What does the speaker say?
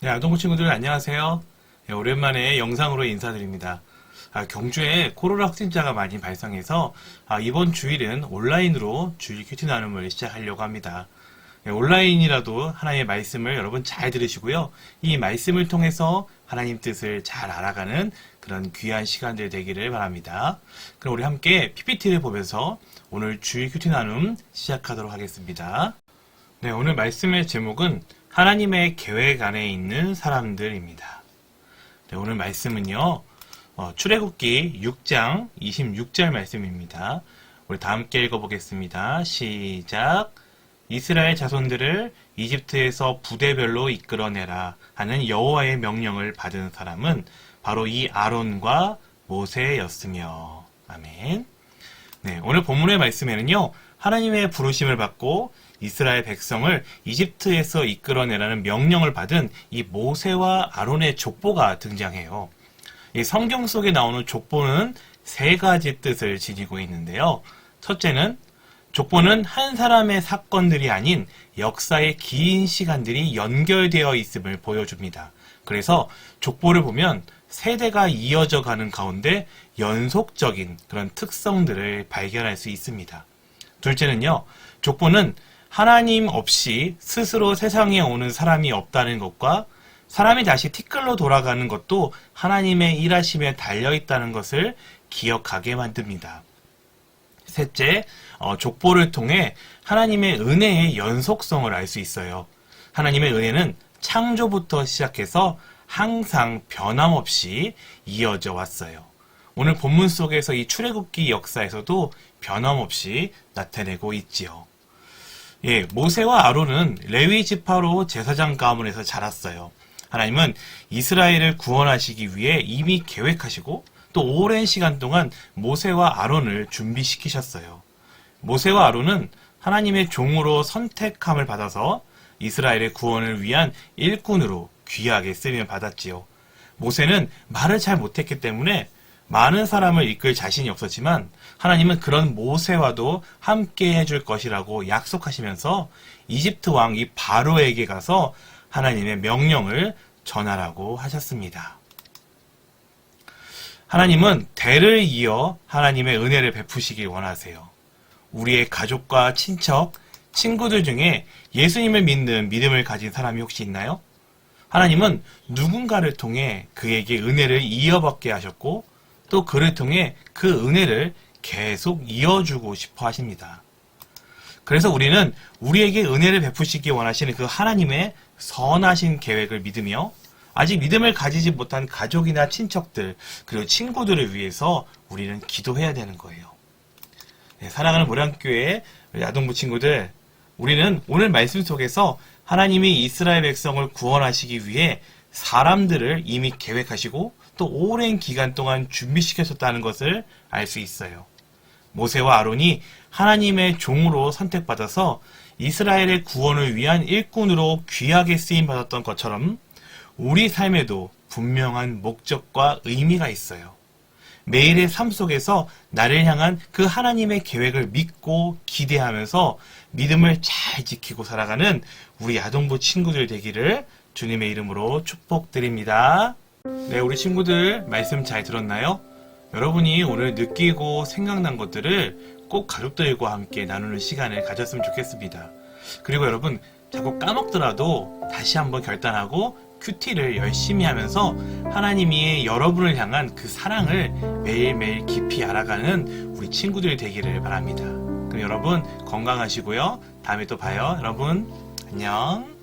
네, 아동부 친구들 안녕하세요. 네, 오랜만에 영상으로 인사드립니다. 아, 경주에 코로나 확진자가 많이 발생해서 아, 이번 주일은 온라인으로 주일 큐티 나눔을 시작하려고 합니다. 네, 온라인이라도 하나님의 말씀을 여러분 잘 들으시고요. 이 말씀을 통해서 하나님 뜻을 잘 알아가는 그런 귀한 시간들 되기를 바랍니다. 그럼 우리 함께 PPT를 보면서 오늘 주일 큐티 나눔 시작하도록 하겠습니다. 네, 오늘 말씀의 제목은 하나님의 계획 안에 있는 사람들입니다. 네, 오늘 말씀은요, 어, 출애굽기 6장 26절 말씀입니다. 우리 다 함께 읽어보겠습니다. 시작. 이스라엘 자손들을 이집트에서 부대별로 이끌어내라 하는 여호와의 명령을 받은 사람은 바로 이 아론과 모세였으며. 아멘. 네, 오늘 본문의 말씀에는요, 하나님의 부르심을 받고 이스라엘 백성을 이집트에서 이끌어내라는 명령을 받은 이 모세와 아론의 족보가 등장해요. 이 성경 속에 나오는 족보는 세 가지 뜻을 지니고 있는데요. 첫째는 족보는 한 사람의 사건들이 아닌 역사의 긴 시간들이 연결되어 있음을 보여줍니다. 그래서 족보를 보면 세대가 이어져 가는 가운데 연속적인 그런 특성들을 발견할 수 있습니다. 둘째는요, 족보는 하나님 없이 스스로 세상에 오는 사람이 없다는 것과 사람이 다시 티끌로 돌아가는 것도 하나님의 일하심에 달려 있다는 것을 기억하게 만듭니다. 셋째, 어, 족보를 통해 하나님의 은혜의 연속성을 알 수 있어요. 하나님의 은혜는 창조부터 시작해서 항상 변함없이 이어져 왔어요. 오늘 본문 속에서 이 출애굽기 역사에서도 변함없이 나타내고 있지요. 예, 모세와 아론은 레위 지파로 제사장 가문에서 자랐어요. 하나님은 이스라엘을 구원하시기 위해 이미 계획하시고 또 오랜 시간 동안 모세와 아론을 준비시키셨어요. 모세와 아론은 하나님의 종으로 선택함을 받아서 이스라엘의 구원을 위한 일꾼으로 귀하게 쓰임을 받았지요. 모세는 말을 잘 못했기 때문에 많은 사람을 이끌 자신이 없었지만 하나님은 그런 모세와도 함께 해줄 것이라고 약속하시면서 이집트 왕이 바로에게 가서 하나님의 명령을 전하라고 하셨습니다. 하나님은 대를 이어 하나님의 은혜를 베푸시길 원하세요. 우리의 가족과 친척, 친구들 중에 예수님을 믿는 믿음을 가진 사람이 혹시 있나요? 하나님은 누군가를 통해 그에게 은혜를 이어받게 하셨고 또 그를 통해 그 은혜를 계속 이어주고 싶어 하십니다. 그래서 우리는 우리에게 은혜를 베푸시기 원하시는 그 하나님의 선하신 계획을 믿으며 아직 믿음을 가지지 못한 가족이나 친척들 그리고 친구들을 위해서 우리는 기도해야 되는 거예요. 네, 사랑하는 모량교회 야동부 친구들 우리는 오늘 말씀 속에서 하나님이 이스라엘 백성을 구원하시기 위해 사람들을 이미 계획하시고 또 오랜 기간 동안 준비시켰었다는 것을 알 수 있어요. 모세와 아론이 하나님의 종으로 선택받아서 이스라엘의 구원을 위한 일꾼으로 귀하게 쓰임 받았던 것처럼 우리 삶에도 분명한 목적과 의미가 있어요. 매일의 삶 속에서 나를 향한 그 하나님의 계획을 믿고 기대하면서 믿음을 잘 지키고 살아가는 우리 아동부 친구들 되기를 주님의 이름으로 축복드립니다. 네, 우리 친구들 말씀 잘 들었나요? 여러분이 오늘 느끼고 생각난 것들을 꼭 가족들과 함께 나누는 시간을 가졌으면 좋겠습니다. 그리고 여러분, 자꾸 까먹더라도 다시 한번 결단하고 큐티를 열심히 하면서 하나님이 여러분을 향한 그 사랑을 매일매일 깊이 알아가는 우리 친구들이 되기를 바랍니다. 그럼 여러분 건강하시고요. 다음에 또 봐요. 여러분, 안녕.